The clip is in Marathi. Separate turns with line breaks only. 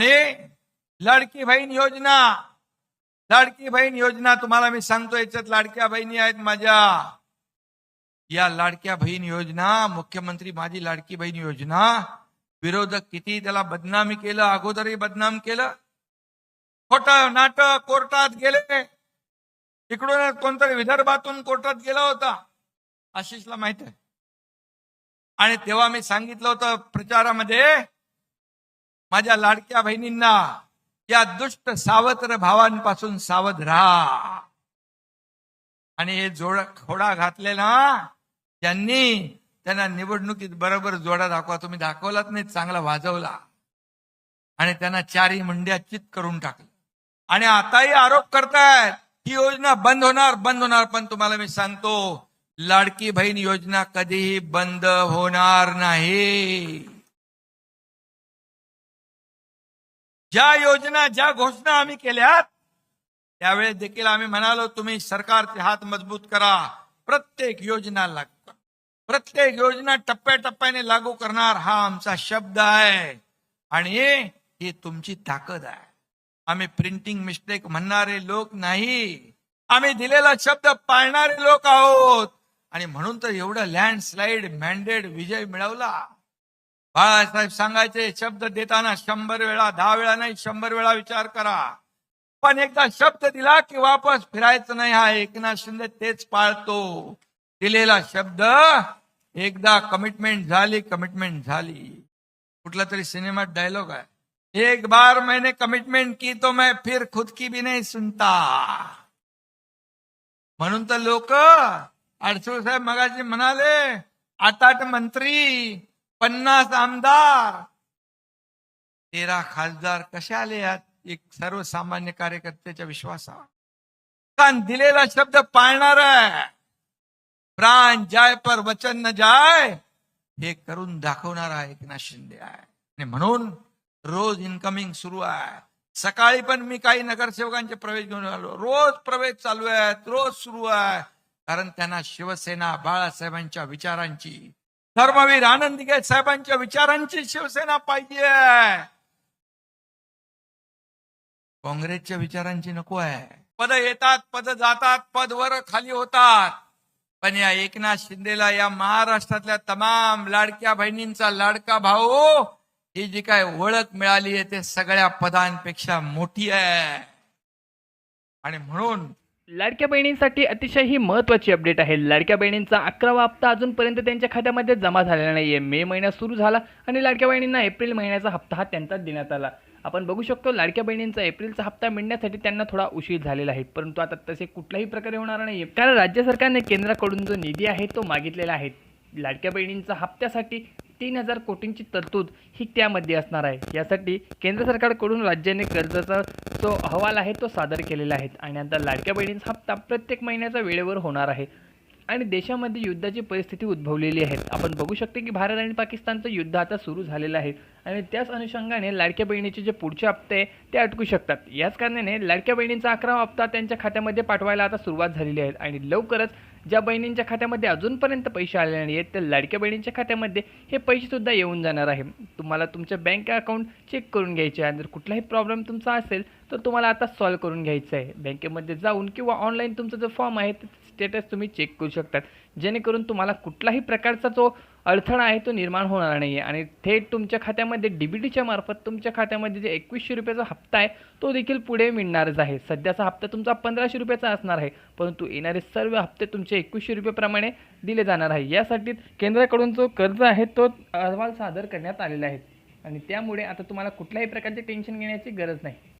आणि लाडकी बहीण योजना. लाडकी बहीण योजना तुम्हाला मी सांगतो याच्यात लाडक्या बहिणी आहेत माझ्या. या लाडक्या बहीण योजना मुख्यमंत्री माझी लाडकी बहीण योजना विरोधक किती त्याला बदनामी केलं अगोदरही बदनाम केलं. खोट नाटक कोर्टात गेले. इकडून कोणतरी विदर्भातून कोर्टात गेला होता. आशिषला माहीत आहे. आणि तेव्हा मी सांगितलं होतं प्रचारामध्ये माझ्या लाडक्या बहिणींना या दुष्ट सावत्र भावांपासून सावध राहा. आणि हे जोड खोडा घातले ना त्यांनी त्यांना निवडणुकीत बरोबर जोडा दाखवा. तुम्ही दाखवलाच नाही चांगला वाजवला. आणि त्यांना चारही मुंड्या चित करून टाकलं. आणि आताही आरोप करतायत ही योजना बंद होणार बंद होणार. पण तुम्हाला मी सांगतो लाडकी बहीण योजना कधीही बंद होणार नाही. ज्या योजना ज्या घोषणा आम्ही केल्यात त्यावेळेस देखील आम्ही म्हणालो तुम्ही सरकारचे हात मजबूत करा. प्रत्येक योजना लागू प्रत्येक योजना टप्प्याटप्प्याने लागू करणार हा आमचा शब्द आहे. आणि ही तुमची ताकद आहे. आम्ही प्रिंटिंग मिस्टेक म्हणणारे लोक नाही. आम्ही दिलेला शब्द पाळणारे लोक आहोत. आणि म्हणून तर एवढं लँडस्लाईड मॅन्डेड विजय मिळवला. बाळासाहेब सांगायचे शब्द देताना शंभर वेळा दहा वेळा नाही शंभर वेळा विचार करा. पण एकदा शब्द दिला की वापस फिरायचं नाही हा एकनाथ शिंदे तेच पाळतो. दिलेला शब्द एकदा कमिटमेंट झाली कमिटमेंट झाली. कुठला तरी सिनेमात डायलॉग आहे. एक बार मैंने कमिटमेंट की तो मैं फिर खुद की भी नाही सुनता. म्हणून तर लोक अडसूळ साहेब मगाशी म्हणाले आठ आठ मंत्री पन्नास आमदार. तेरा खासदार कसे आले यात? एक सर्वसामान्य कार्यकर्त्याच्या विश्वासावर. कारण दिलेला शब्द पाळणार आहे. प्राण जाय पर वचन न जाय. हे करून दाखवणारा एकनाथ शिंदे आहे. आणि म्हणून रोज इनकमिंग सुरू आहे. सकाळी पण मी काही नगरसेवकांचे प्रवेश घेऊन आलो. रोज प्रवेश चालू आहेत. रोज सुरू आहे. कारण त्यांना शिवसेना बाळासाहेबांच्या विचारांची धर्मवीर आनंद साहेबांच्या विचारांची शिवसेना पाहिजे. काँग्रेसच्या विचारांची नको आहे. पद येतात पद जातात पद वर खाली होतात. पण या एकनाथ शिंदेला या महाराष्ट्रातल्या तमाम लाडक्या बहिणींचा लाडका भाऊ ही जी काय ओळख मिळाली आहे ते सगळ्या पदांपेक्षा मोठी आहे. आणि म्हणून
लाडक्या बहिणींसाठी अतिशय ही महत्त्वाची अपडेट आहे. लाडक्या बहिणींचा अकरावा हप्ता अजूनपर्यंत त्यांच्या खात्यामध्ये जमा झालेला नाही आहे मे महिना सुरू झाला आणि लाडक्या बहिणींना एप्रिल महिन्याचा हप्ता हा त्यांचा देण्यात आला. आपण बघू शकतो लाडक्या बहिणींचा एप्रिलचा हप्ता मिळण्यासाठी त्यांना थोडा उशीर झालेला आहे. परंतु आता तसे कुठल्याही प्रकारे होणार नाही कारण राज्य सरकारने केंद्राकडून जो निधी आहे तो मागितलेला आहे. लाडक्या बहिणींचा हप्त्यासाठी तीन हजार कोटींची तरतूद ही त्यामध्ये असणार आहे. यासाठी केंद्र सरकारकडून राज्याने कर्जाचा जो अहवाल आहे तो सादर केलेला आहे आणि आता लाडक्या बहिणींचा हप्ता प्रत्येक महिन्याचा वेळेवर होणार आहे. आणि देशामध्ये युद्धाची परिस्थिती उद्भवलेली आहे. आपण बघू शकतो की भारत आणि पाकिस्तानचं युद्ध आता सुरू झालेलं आहे. आणि त्याच अनुषंगाने लाडक्या बहिणीचे जे पुढचे हप्ते आहे ते अटकू शकतात. याच कारणाने लाडक्या बहिणींचा अकरावा हप्ता त्यांच्या खात्यामध्ये पाठवायला आता सुरुवात झालेली आहे. आणि लवकरच ज्या बहिणींच्या खात्यामध्ये अजूनपर्यंत पैसे आले नाही आहेत त्या लाडक्या बहिणींच्या खात्यामध्ये हे पैसेसुद्धा येऊन जाणार आहे. तुम्हाला तुमच्या बँक अकाउंट चेक करून घ्यायचे आहे. जर कुठलाही प्रॉब्लेम तुमचा असेल तर तुम्हाला आता सॉल्व्ह करून घ्यायचं आहे. बँकेमध्ये जाऊन किंवा ऑनलाईन तुमचा जो फॉर्म आहे स्टेटस तुम्ही चेक करू शकतात. जेणेकरून तुम्हाला कुठलाही प्रकारचा जो अडथळा आहे तो निर्माण होणार नाही आहे आणि थेट तुमच्या खात्यामध्ये डी बी टीच्या मार्फत तुमच्या खात्यामध्ये जे एकवीसशे रुपयाचा हप्ता आहे तो देखील पुढे मिळणारच आहे. सध्याचा हप्ता तुमचा पंधराशे रुपयाचा असणार आहे परंतु येणारे सर्व हप्ते तुमचे एकवीसशे रुपयेप्रमाणे दिले जाणार आहे. यासाठी केंद्राकडून जो कर्ज आहे तो अहवाल सादर करण्यात आलेला आहे. आणि त्यामुळे आता तुम्हाला कुठल्याही प्रकारचे टेन्शन घेण्याची गरज नाही.